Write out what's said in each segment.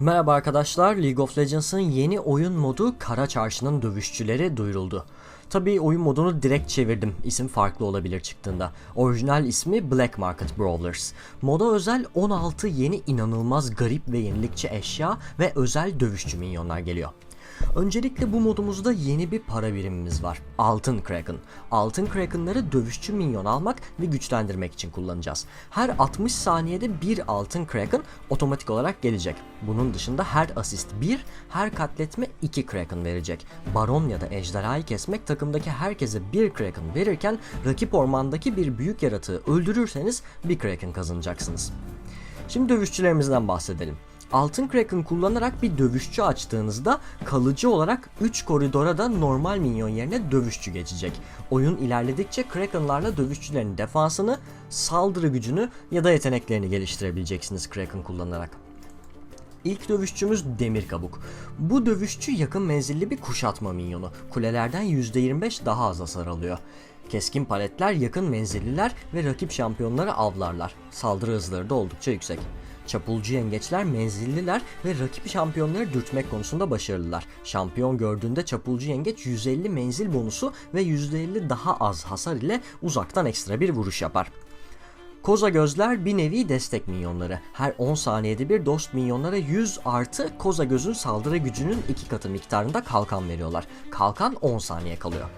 Merhaba arkadaşlar, League of Legends'ın yeni oyun modu Kara Çarşı'nın dövüşçüleri duyuruldu. Tabii oyun modunu direkt çevirdim. İsim farklı olabilir çıktığında. Orijinal ismi Black Market Brawlers. Moda özel 16 yeni inanılmaz garip ve yenilikçi eşya ve özel dövüşçü minyonlar geliyor. Öncelikle bu modumuzda yeni bir para birimimiz var. Altın Kraken. Altın Kraken'ları dövüşçü minyon almak ve güçlendirmek için kullanacağız. Her 60 saniyede bir altın Kraken otomatik olarak gelecek. Bunun dışında her asist 1, her katletme 2 Kraken verecek. Baron ya da ejderhayı kesmek takımdaki herkese bir Kraken verirken rakip ormandaki bir büyük yaratığı öldürürseniz bir Kraken kazanacaksınız. Şimdi dövüşçülerimizden bahsedelim. Altın Kraken kullanarak bir dövüşçü açtığınızda kalıcı olarak 3 koridora da normal minyon yerine dövüşçü geçecek. Oyun ilerledikçe Kraken'larla dövüşçülerin defansını, saldırı gücünü ya da yeteneklerini geliştirebileceksiniz Kraken kullanarak. İlk dövüşçümüz Demir Kabuk. Bu dövüşçü yakın menzilli bir kuşatma minyonu. Kulelerden %25 daha az hasar alıyor. Keskin paletler yakın menzilliler ve rakip şampiyonları avlarlar. Saldırı hızları da oldukça yüksek. Çapulcu yengeçler menzilliler ve rakip şampiyonları dürtmek konusunda başarılılar. Şampiyon gördüğünde çapulcu yengeç 150 menzil bonusu ve %50 daha az hasar ile uzaktan ekstra bir vuruş yapar. Koza gözler bir nevi destek minyonları. Her 10 saniyede bir dost minyonlara 100 artı koza gözün saldırı gücünün 2 katı miktarında kalkan veriyorlar. Kalkan 10 saniye kalıyor.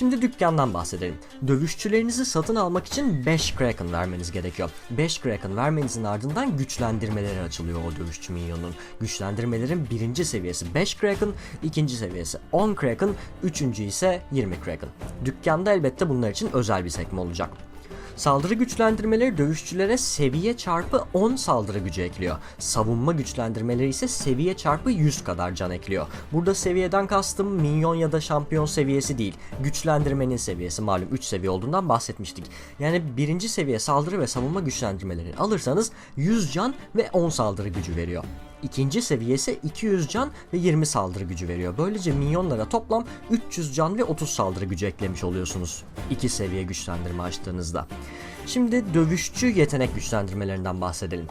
Şimdi dükkandan bahsedelim. Dövüşçülerinizi satın almak için 5 Kraken vermeniz gerekiyor. 5 Kraken vermenizin ardından güçlendirmeleri açılıyor o dövüşçü minyonun. Güçlendirmelerin birinci seviyesi 5 Kraken, ikinci seviyesi 10 Kraken, üçüncü ise 20 Kraken. Dükkanda elbette bunlar için özel bir sekme olacak. Saldırı güçlendirmeleri dövüşçülere seviye çarpı 10 saldırı gücü ekliyor. Savunma güçlendirmeleri ise seviye çarpı 100 kadar can ekliyor. Burada seviyeden kastım minyon ya da şampiyon seviyesi değil. Güçlendirmenin seviyesi malum 3 seviye olduğundan bahsetmiştik. Yani birinci seviye saldırı ve savunma güçlendirmelerini alırsanız 100 can ve 10 saldırı gücü veriyor. İkinci seviyesi 200 can ve 20 saldırı gücü veriyor. Böylece minyonlara toplam 300 can ve 30 saldırı gücü eklemiş oluyorsunuz. İki seviye güçlendirme açtığınızda. Şimdi dövüşçü yetenek güçlendirmelerinden bahsedelim.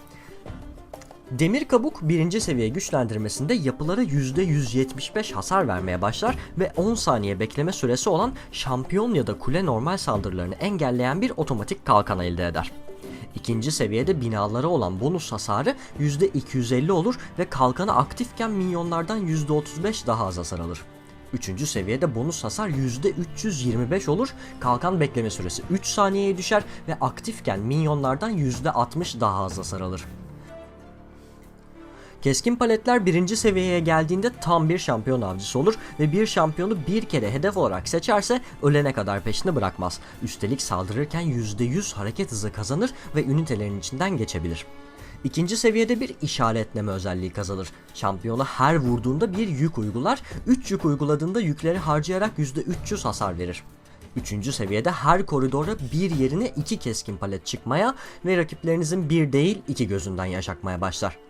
Demir kabuk birinci seviye güçlendirmesinde yapılara %175 hasar vermeye başlar ve 10 saniye bekleme süresi olan şampiyon ya da kule normal saldırılarını engelleyen bir otomatik kalkan elde eder. İkinci seviyede binalara olan bonus hasarı %250 olur ve kalkanı aktifken minyonlardan %35 daha az hasar alır. Üçüncü seviyede bonus hasar %325 olur, kalkan bekleme süresi 3 saniyeye düşer ve aktifken minyonlardan %60 daha az hasar alır. Keskin paletler birinci seviyeye geldiğinde tam bir şampiyon avcısı olur ve bir şampiyonu bir kere hedef olarak seçerse ölene kadar peşini bırakmaz. Üstelik saldırırken %100 hareket hızı kazanır ve ünitelerin içinden geçebilir. İkinci seviyede bir işaretleme özelliği kazanır. Şampiyona her vurduğunda bir yük uygular, 3 yük uyguladığında yükleri harcayarak %300 hasar verir. Üçüncü seviyede her koridora bir yerine iki keskin palet çıkmaya ve rakiplerinizin bir değil iki gözünden yaşakmaya başlar.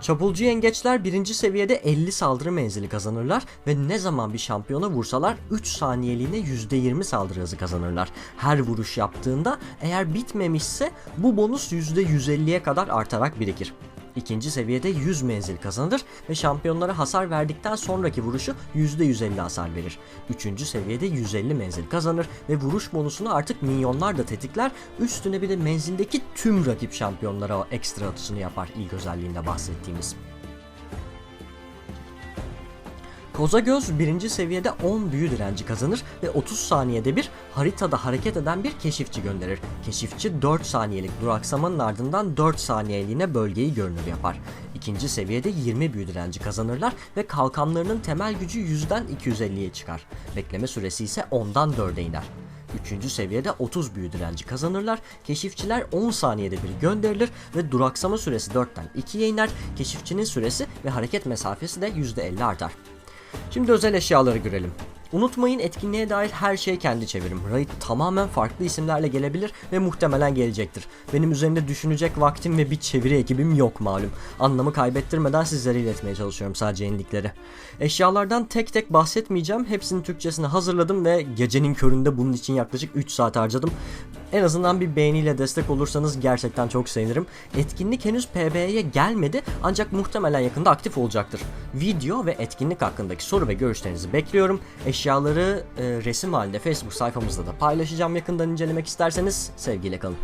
Çapulcu yengeçler birinci seviyede 50 saldırı menzili kazanırlar ve ne zaman bir şampiyona vursalar 3 saniyeliğine %20 saldırı hızı kazanırlar. Her vuruş yaptığında eğer bitmemişse bu bonus %150'ye kadar artarak birikir. İkinci seviyede 100 menzil kazanır ve şampiyonlara hasar verdikten sonraki vuruşu %150 hasar verir. Üçüncü seviyede 150 menzil kazanır ve vuruş bonusunu artık minyonlar da tetikler. Üstüne bir de menzildeki tüm rakip şampiyonlara o ekstra atışını yapar ilk özelliğinde bahsettiğimiz. Koza göz birinci seviyede 10 büyü direnci kazanır ve 30 saniyede bir haritada hareket eden bir keşifçi gönderir. Keşifçi 4 saniyelik duraksamanın ardından 4 saniyeliğine bölgeyi görünür yapar. İkinci seviyede 20 büyü direnci kazanırlar ve kalkanlarının temel gücü 100'den 250'ye çıkar. Bekleme süresi ise 10'dan 4'e iner. Üçüncü seviyede 30 büyü direnci kazanırlar. Keşifçiler 10 saniyede bir gönderilir ve duraksama süresi 4'ten 2'ye iner. Keşifçinin süresi ve hareket mesafesi de %50 artar. Şimdi özel eşyaları görelim. Unutmayın etkinliğe dair her şey kendi çevirim. Raid tamamen farklı isimlerle gelebilir ve muhtemelen gelecektir. Benim üzerinde düşünecek vaktim ve bir çeviri ekibim yok malum. Anlamı kaybettirmeden sizlere iletmeye çalışıyorum sadece yenilikleri. Eşyalardan tek tek bahsetmeyeceğim. Hepsinin Türkçesini hazırladım ve gecenin köründe bunun için yaklaşık 3 saat harcadım. En azından bir beğeniyle destek olursanız gerçekten çok sevinirim. Etkinlik henüz PB'ye gelmedi ancak muhtemelen yakında aktif olacaktır. Video ve etkinlik hakkındaki soru ve görüşlerinizi bekliyorum. Eşyaları e, resim halinde Facebook sayfamızda da paylaşacağım yakından incelemek isterseniz sevgiyle kalın.